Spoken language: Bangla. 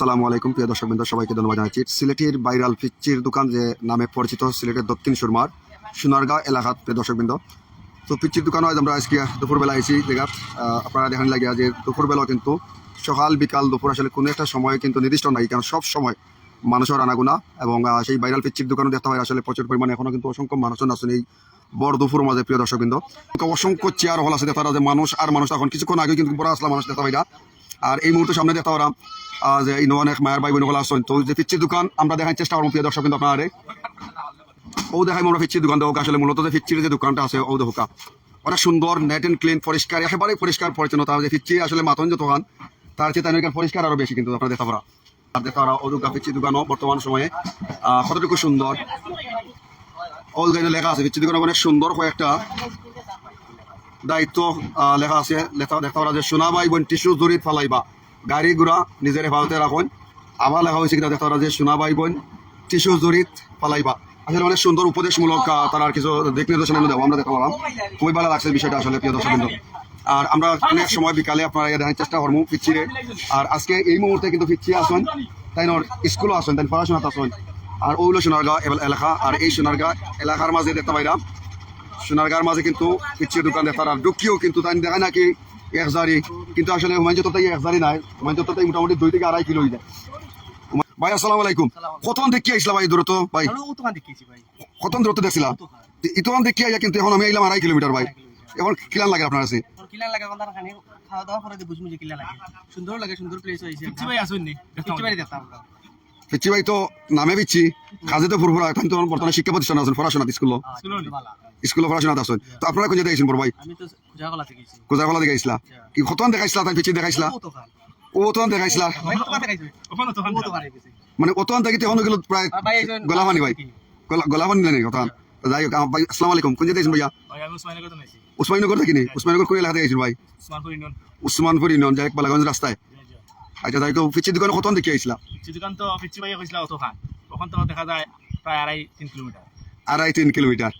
সালামু আলাইকুম প্রিয় দর্শকবৃন্দ সবাইকে ধন্যবাদ জানাচ্ছি। সিলেটের বাইরাল পিচ্চির দোকান যে নামে পরিচিত সিলেটের দক্ষিণ সুরমার সোনারগাঁও এলাকাত প্রিয় দর্শকবৃন্দ। তো পিচ্চির দোকানে আজ আমরা আজকে দুপুরবেলা আইছি দেখাত আহ, আপনারা দেখেন লাগিয়া যে দুপুরবেলা কিন্তু সকাল বিকাল দুপুর আসলে কোনো একটা সময় কিন্তু নির্দিষ্ট নাই কারণ সব সময় মানুষের আনাগুনা এবং সেই বাইরাল পিচ্চির দোকানে দেখতে হয় আসলে প্রচুর পরিমাণে। এখনও কিন্তু অসংখ্য মানুষজন আছেন এই বড় দুপুর মাঝে প্রিয় দর্শকবৃন্দ। অসংখ্য চেয়ার হল আছে দেখা যে মানুষ আর মানুষ এখন কিছুক্ষণ আগে কিন্তু বড় আসলা মানুষ দেখা হয় আর এই মুহূর্তে সামনে দেখতে পারা আহ, যে অনেক মায়ের ভাই বোনগুলো আসছেন। তো যে পিচ্ছির দোকান আমরা দেখার চেষ্টা করব প্রিয় দর্শক কিন্তু আপনারা। ও দেখাই আমরা পিচ্ছির দোকান দেবো আসলে মূলত যে পিচ্ছির যে দোকানটা আছে ও দেখা অনেক সুন্দর নেট অ্যান্ড ক্লিন পরিষ্কার একেবারে পরিষ্কার পরিচ্ছন্নতা যে পিচ্ছি আসলে মাতন যে দোকান তার চেয়ে তাই পরিষ্কার আরও বেশি কিন্তু আপনারা দেখতে পারা। আর দেখতে পারা ও দোকান পিচ্ছি দোকানও বর্তমান সময়ে কতটুকু সুন্দর। ও দোকানে লেখা আছে পিচ্ছি দোকানে অনেক সুন্দর কয়েকটা। দায়িত্ব লেখা আছে, লেখা দেখতে পারা যে সোনাবাই বোন টিস্যু জড়িত ফালাইবা। গাড়ি ঘোড়া নিজের হেফাজতে রাখুন আবার লেখা হয়েছে কিনা দেখতে পারা যে সোনাবাই বোন টিস্যু জড়িত ফালাইবা। আসলে অনেক সুন্দর উপদেশমূলক তারা কিছু দিক নির্দেশনা দেবো আমরা দেখতে পারলাম খুবই ভালো লাগছে বিষয়টা আসলে প্রিয় দর্শনবিন্দু আর আমরা অনেক সময় বিকালে আপনারা দেখার চেষ্টা করব ফিচ্ছিরে আর আজকে এই মুহূর্তে কিন্তু ফিচ্ছি আসুন তাই নর স্কুলও আসুন তাই পড়াশোনাতে আসুন। আর ওগুলো সোনারগাঁও এল- এলাকা আর এই সোনারগাঁ এলাকার মাঝে দেখতে পাইলাম সোনারগাঁর মাঝে কিন্তু পিচ্ছির দোকান দেখতে আর দুঃখীও কিন্তু তাই দেখা নাকি এক হাজারি কিন্তু আসলে হুমায়ুন তাই এক হাজারি নাই। হুমায়ুন তাই মোটামুটি দুই থেকে আড়াই কিলো হয়ে যায় ভাই আসসালামু আলাইকুম। কতক্ষণ দেখি আইসলাম ভাই দূরত্ব ভাই কতক্ষণ দূরত্ব দেখছিলাম ইতোখান দেখি আইয়া কিন্তু এখন আমি আইলাম আড়াই কিলোমিটার ভাই। এখন কিলান লাগে আপনার কাছে তোর লাগে কোন খানি খাওয়া দাওয়া করে বুঝমু যে কিলা লাগে। সুন্দর লাগে সুন্দর প্লেস হইছে পিচ্ছি ভাই আসুন নি? পিচ্ছি বাড়ি দেখতাম আমরা ভাই তো নামে পিচ্ছি কাজে তো ফুরফুরা এখন তো বর্তমানে শিক্ষা প্রতিষ্ঠান আছেন পড়াশোনা স্কুল স্কুলে পড়াশোনা আছেন তো আপনারা কোন জায়গায় আইসেন বড় ভাই কোজারপালা দেখাইছিলা কি কতক্ষণ দেখাইছিলা তাই পিচ্ছি দেখাইছিলা? ও তো দেখাইছিলা? মানে অতক্ষণ থেকে তখন গেল প্রায় গোলামানি ভাই। গলা- গোলামানি নেই কথা? যাই হোক ভাই আসসালামু আলাইকুম। কোন জায়গায় ভাইয়া? ভাই আমি উসমানীনগর তো থেকে নি? উসমানীনগর কোন এলাকা থেকে ভাই? উসমানপুর ইউনিয়ন। উসমানপুর যাই বালাগঞ্জ রাস্তায় আচ্ছা তাই তো পিচ্ছি দোকানে কতক্ষণ দেখি আইসলা পিচ্ছি দোকান তো পিচ্ছি ভাই কইছিল অত খান ওখান তো দেখা যায় প্রায় আড়াই তিন কিলোমিটার আড়াই তিন কিলোমিটার